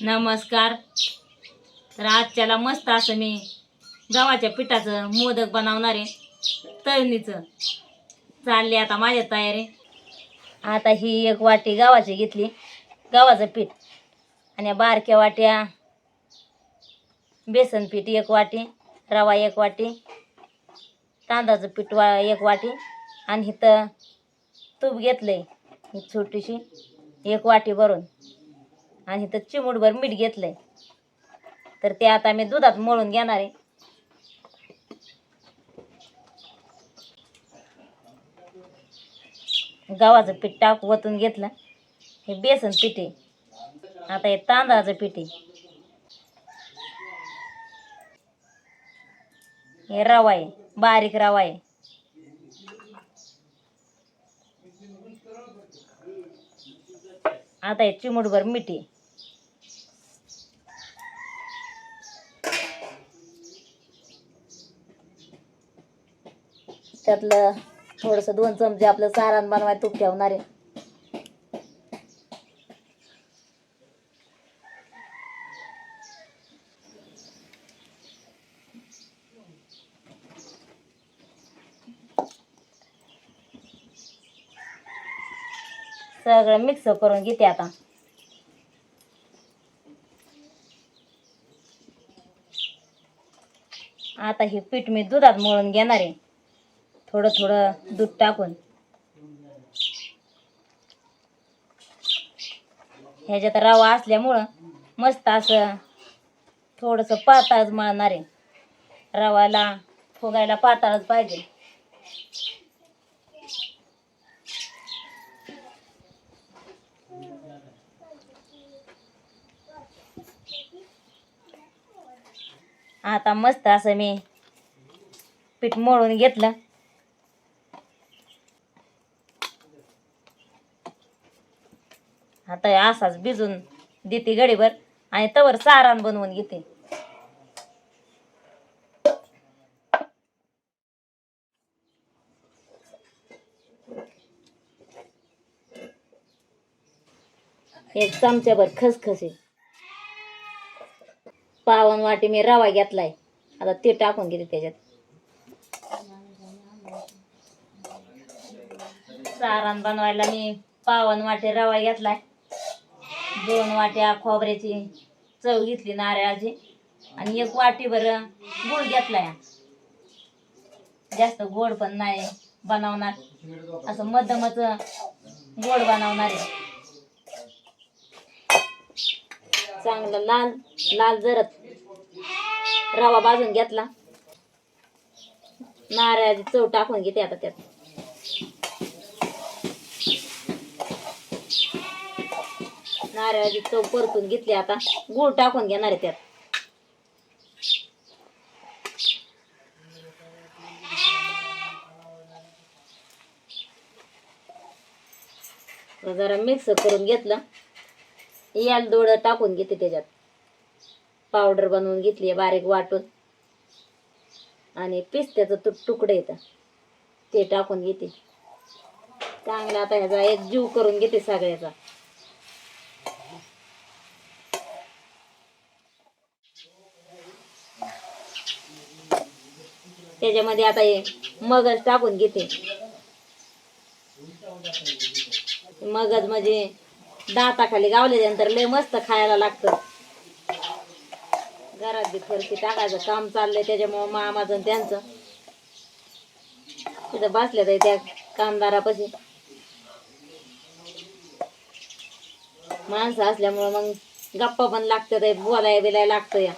नमस्कार. तर आजच्याला मस्त असं मी गव्हाच्या पिठाचं मोदक बनवणार आहे. तळणीचं. चालली आता माझ्या तयारी. आता ही एक वाटी गव्हाची घेतली. गव्हाचं पीठ. आणि या बारक्या वाट्या. बेसन पीठ एक वाटी. रवा एक वाटी. तांदळाचं पीठ वा एक वाटी. आणि इथं तूप घेतलं आहे छोटीशी. एक वाटी भरून. आणि इथं चिमूटभर मीठ घेतलंय. तर ते आता मी दुधात मळून घेणार आहे. गव्हाचं पीठ टाक वतून घेतलं. हे बेसन पीठ आहे. आता हे तांदळाचं पीठ आहे. हे रवा आहे. बारीक रवा आहे. आता हे चिमूटभर मीठ आहे. त्यातलं थोडंसं दोन चमचे आपलं सारण बनवाय तूप ठेवणार आहे. सगळं मिक्स करून घेते आता. आता हे पीठ मी दुधात मळून घेणार आहे. थोडं थोडं दूध टाकून. ह्याच्यात रवा असल्यामुळं मस्त असं थोडंसं पाताळच मळणार आहे. रवाला फुगायला पाताळच पाहिजे. आता मस्त असं मी पीठ मळून घेतलं. आता असाच भिजून देते गडीभर आणि तवर सारण बनवून घेते. एक चमच्याभर खसखसे. पावन वाटी मी रवा घेतलाय. आता ते टाकून घेते त्याच्यात. सारण बनवायला मी पावन वाटी रवा घेतलाय. दोन वाट्या खोबऱ्याची चव घेतली नारळाची. आणि एक वाटीभर गुळ घेतलाय. जास्त गोड पण नाही बनवणार. असं मध्यमच गोड बनवणार आहे. चांगलं लाल लाल जरत रवा भाजून घेतला. नारळाची चव टाकून घेते आता त्यात. नारळाची चव परतून घेतली आता. गूळ टाकून घेणार आहे त्यात. जरा मिक्स करून घेतलं. याल दोड टाकून घेते त्याच्यात. पावडर बनवून घेतली बारीक वाटून. आणि पिस्त्याचं तु तुकडं येतं ते टाकून घेते. चांगलं आता ह्याचा एक जीव करून घेते सगळ्याचा. त्याच्यामध्ये आता हे मगज टाकून घेते. मगज म्हणजे दाताखाली गावल्यानंतर लय मस्त खायला लागतं. घरात बी फरशी टाकायचं काम चाललंय त्याच्यामुळं मामाचं त्यांचं. तिथं बसल्या तर त्या कामदारापाशी. माणसं असल्यामुळं मग गप्पा पण लागतात बोलाय बिलाय लागतं या.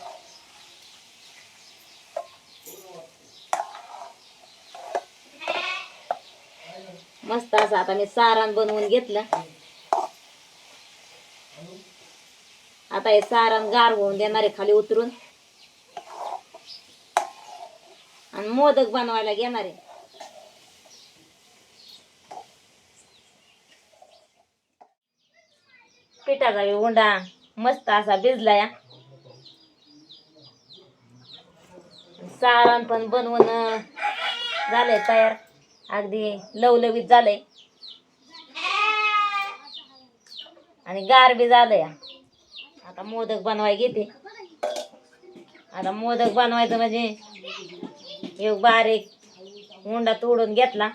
मस्त असं आता मी सारण बनवून घेतलं. आता हे सारण गार होऊन देणार आहे खाली उतरून. आणि मोदक बनवायला घेणार आहे. पिठाचा उंडा मस्त असा भिजला या. सारण पण बनवून झालंय तयार. अगदी लवलवीत झालंय. आणि गार बी झालंय. आता मोदक बनवाय घेते. आता मोदक बनवायचं म्हणजे एक बारीक उंडा तोडून घेतला.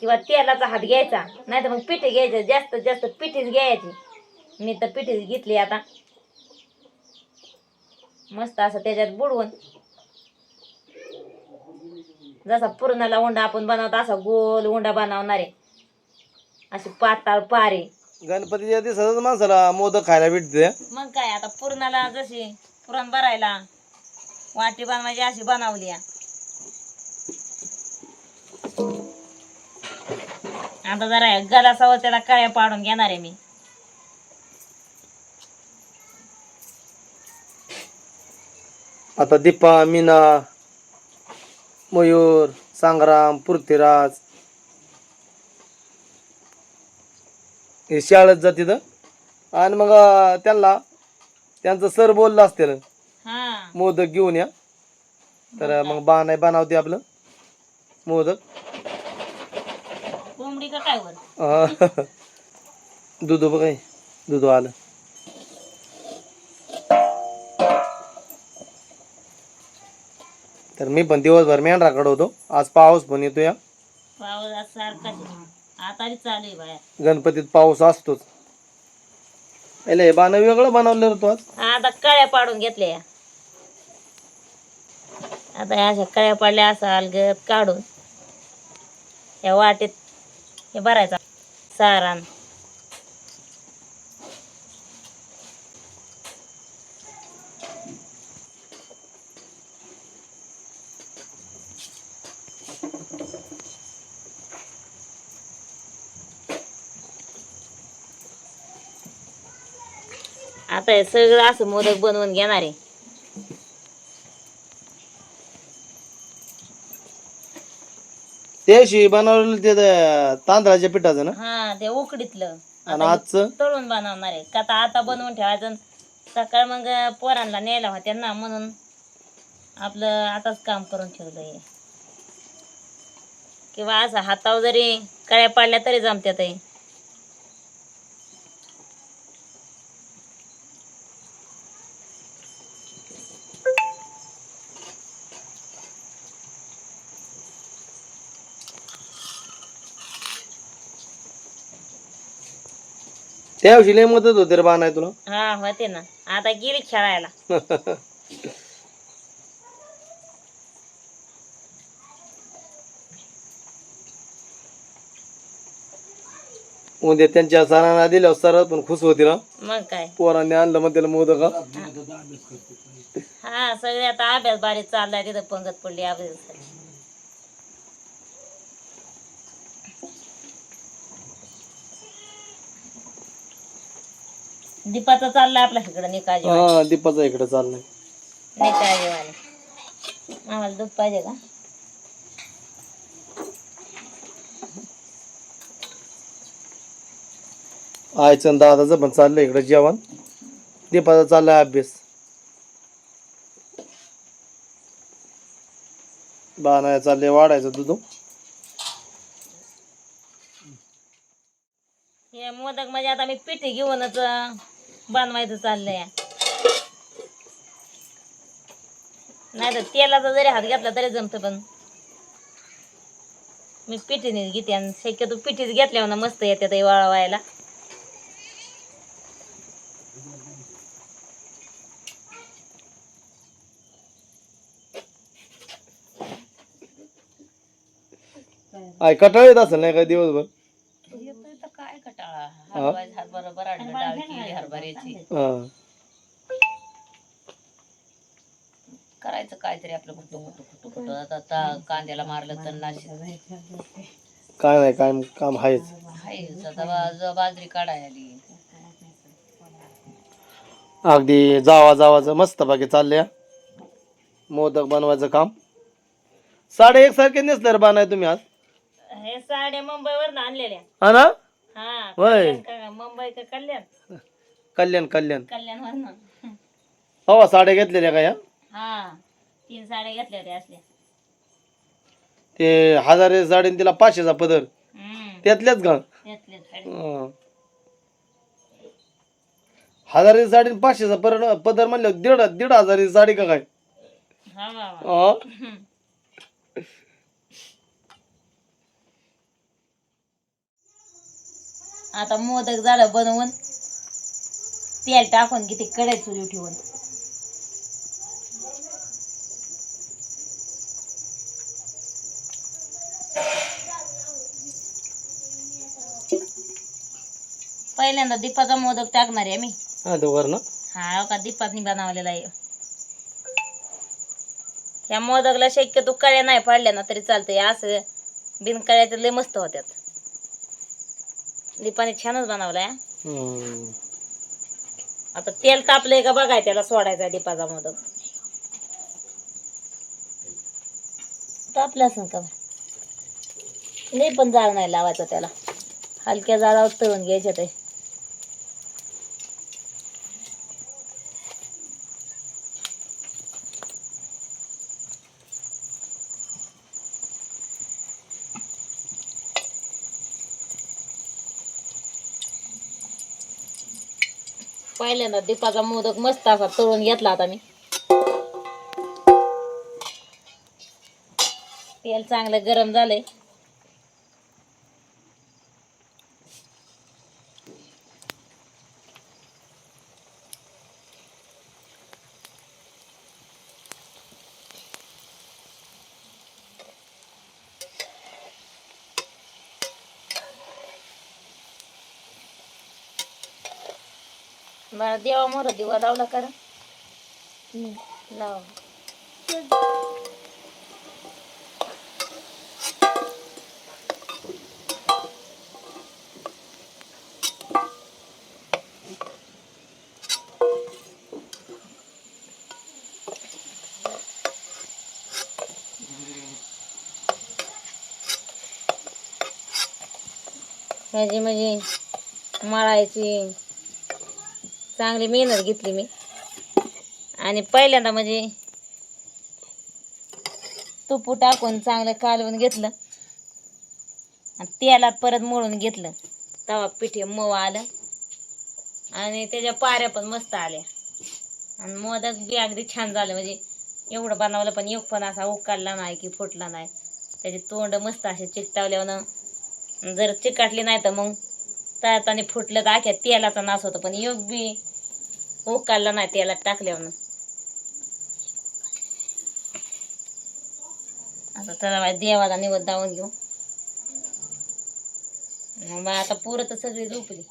किंवा तेलाचा हात घ्यायचा. नाही तर मग पिठी घ्यायचं. जास्त जास्त पिठीच घ्यायची. मी तर पिठीच घेतली आता. मस्त असं त्याच्यात बुडवून. जसा पुरणाला उंडा आपण बनवतो असा गोल उंडा बनवणार आहे. अशी पाताळ पारे. गणपतीच्या दिवसातच माणसाला मोदक खायला भेटते. मग काय आता पुरणाला जशी पुरण भरायला वाटी बनवायची अशी बनवली आहे. आता जरा गलासावर त्याला कळ्या पाडून घेणार आहे मी. आता दीपा मीना मयूर संग्राम पृथ्वीराज. हे शाळेत जाते आणि मग त्यांना त्यांचं सर बोललं असतील. मोदक घेऊन या. तर मग बा नाही बनवते आपलं. मोदक. कोंबडी का काय दूध बघ दूध आलं. तर मी पण दिवसभर मेंढराकडे होतो. आज पाऊस पण येतो या पाऊस सारखा आता बी चालू आहे बाया. गणपतीत पाऊस असतोच. पहिले हे बाण वेगळं बनवलं रे तू आज. आता कळ्या पाडून घेतल्या. आता ह्या अशा कळ्या पाडल्या असं अलगत काढून. या वाटेत हे भरायचा. सारान आता हे सगळं असं मोदक बनवून घेणार आहे. ते दिवशी बनवलेलं ते द- तांदळाच्या पिठाचं ना? हा ते उकडीतलं. आणि आजचं? तळून बनवणार आहे. का आता आता बनवून ठेवायचं सकाळ मग पोरांना न्यायला होत्या ना म्हणून आपलं आताच काम करून ठेवलंय. किंवा असं हातावर जरी कळ्या पाडल्या तरी जमत्यात हे. त्या दिवशी लय मदत होते रे बाणाय तुला. हा होते ना. आता गेली खेळायला. उद्या त्यांच्या सरांना दिल्यावर सर पण खुश होती ना मग काय? पोरांनी आणलं मग त्याला मोदक हा. हा सगळे आता अभ्यास बारीक चाललाय तिथं पंगत पडली अभ्यास दीपाचा चाललाय आपल्या इकडं निकाजी हा दीपाचा इकडे चाललंय. निकाजी वाले आम्हाला दूध पाहिजे का? आणि दादाचं पण चाललंय इकडे जेवण. दीपाचा चाललाय अभ्यास. बाणाया चाललंय वाढायचं दूध. हे मोदक म्हणजे आता मी पिठी घेऊनच बनवायचं चाललंय. नाही तर तेलाचा जरी हात घेतला तरी जमतं पण. मी पिठीनेच घेते आणि शक्यतो पिठीच घेतल्यावर ना मस्त येते ते वाळवायला. आई कटाळ येत असेल नाही काय दिवसभर? हा. करायचं काहीतरी आपलं कुठं कुठं कुठं. कुठं आता आता कांद्याला मारलं तर नाशिक. काय नाही काय काम आहेच. आहे आता बाजरी काढाय आली. अगदी जावा जावाचं मस्त बाकी चाललंय. मोदक बनवायचं काम. साडे एक सारखे नेसले रे बाणाय तुम्ही आज. हे साड्या मुंबईवर आणलेल्या. हा ना? हा. होय. कल्याण का- मुंबई का कल्याण? कल्याण कल्याण. कल्याण हवा साड्या घेतलेल्या का या? हा तीन साड्या घेतल्या होत्या असल्या. ते हजारे साडे तिला पाचशेचा पदर. हम्म. त्यातल्याच साड्या. हं. हजाराची साडी आणि पाचशेचा पर पदर म्हणलं दीड दीड हजाराची साडी का काय? हा बाबा हा? आता मोदक झालं बनवून. तेल टाकून किती कडे चुली ठेवून. पहिल्यांदा दीपाचा मोदक टाकणार आहे मी. हा वर ना हा का? दीपातनी बनवलेला आहे. या मोदकला शक्यतो कळ्या नाही पडल्या ना तरी चालतंय. असं बिनकळ्याचं लय मस्त होत्यात. दीपाने छानच बनवलाय. हा. आता तेल तापलंय का बघाय त्याला सोडायचा डिपाचा मोदक तापलं असं का नाही पण जाळ नाही लावायचा त्याला. हलक्या जाळावर तळून घ्यायचे ते. पहिल्यांदा दीपाचा मोदक मस्त असा तळून घेतला आता मी. तेल चांगलं गरम झालंय. मला देवा मोर दिवा लावला कर. लाव. माझी म्हणजे मळायची. चांगली मेहनत घेतली मी. आणि पहिल्यांदा म्हणजे तुपू टाकून चांगलं कालवून घेतलं. आणि तेलात परत मळून घेतलं. तवा पिठे मऊ आलं. आणि त्याच्या पाऱ्या पण मस्त आल्या. आणि मोदक बी अगदी छान झालं. म्हणजे एवढं बनवलं पण एक पण असा उकाडला नाही की फुटला नाही. त्याचे तोंड मस्त असे चिकटावल्यानं जर चिकटले नाही तर मग तळताना फुटलं तर आख्या तेलाचा नास होतो. पण योग बी उकाळला नाही त्याला टाकल्यावर आता चला देवाला निवड दावून घेऊ. मग आता पोरं तर सगळी झोपली.